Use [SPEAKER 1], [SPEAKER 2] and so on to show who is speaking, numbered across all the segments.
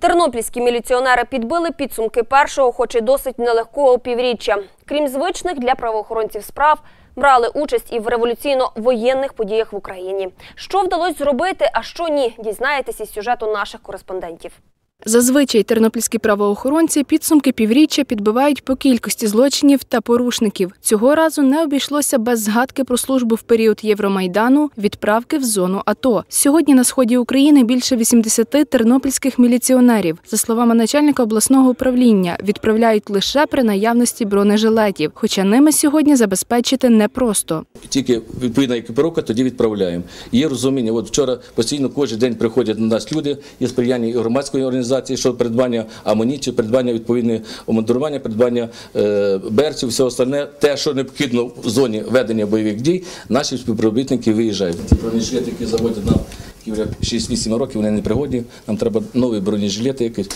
[SPEAKER 1] Тернопільські міліціонери підбили підсумки першого, хоч і досить нелегкого півріччя. Крім звичних для правоохоронців справ, брали участь і в революційно-воєнних подіях в Україні. Що вдалося зробити, а що ні, дізнаєтесь із сюжету наших кореспондентів.
[SPEAKER 2] Зазвичай тернопільські правоохоронці підсумки півріччя підбивають по кількості злочинів та порушників. Цього разу не обійшлося без згадки про службу в період Євромайдану, відправки в зону АТО. Сьогодні на сході України більше 80 тернопільських міліціонерів. За словами начальника обласного управління, відправляють лише при наявності бронежилетів, хоча ними сьогодні забезпечити непросто.
[SPEAKER 3] Тільки відповідна екіпіровка, тоді відправляємо. Є розуміння. От вчора постійно кожен день приходять до нас люди, є сприяння громадської організації, що придбання амуніції, придбання відповідної обмундирування, придбання е, берців, все остальне, те, що необхідно в зоні ведення бойових дій, наші співробітники виїжджають. Ті бронежилети, які заводять нам. Які вже 6-8 років вони не пригодні. Нам треба нові бронежилети, які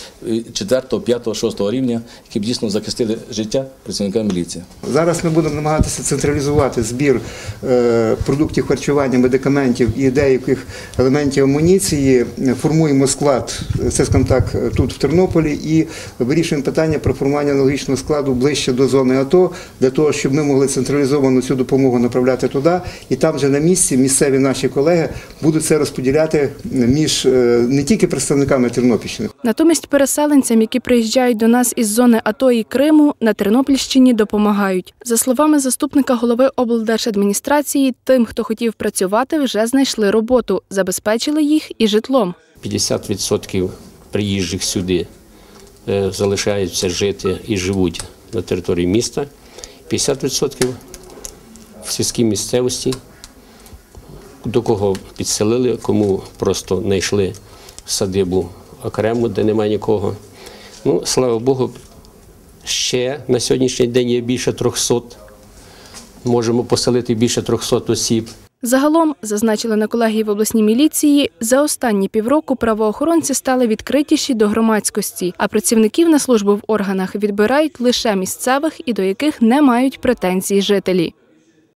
[SPEAKER 3] 4, 5, 6 рівня, які б дійсно захистили життя працівника міліції.
[SPEAKER 4] Зараз ми будемо намагатися централізувати збір е, продуктів харчування, медикаментів і деяких елементів амуніції. Формуємо склад, це скажімо так, тут в Тернополі, і вирішуємо питання про формування аналогічного складу ближче до зони АТО, для того, щоб ми могли централізовано цю допомогу направляти туди, і там вже на місці місцеві наші колеги будуть це розподіляти між е, не тільки представниками Тернопільщини.
[SPEAKER 2] Натомість переселенцям, які приїжджають до нас із зони АТО і Криму, на Тернопільщині допомагають. За словами заступника голови облдержадміністрації, тим, хто хотів працювати, вже знайшли роботу, забезпечили їх і житлом.
[SPEAKER 5] 50% приїжджих сюди е, залишаються жити і живуть на території міста. 50% в сільській місцевості, до кого підселили, кому просто знайшли садибу окремо, де немає нікого. Ну, слава Богу, ще на сьогоднішній день є більше 300. Можемо поселити більше 300 осіб.
[SPEAKER 2] Загалом, зазначили на колегії в обласній міліції, за останні півроку правоохоронці стали відкритіші до громадськості, а працівників на службу в органах відбирають лише місцевих і до яких не мають претензій жителі.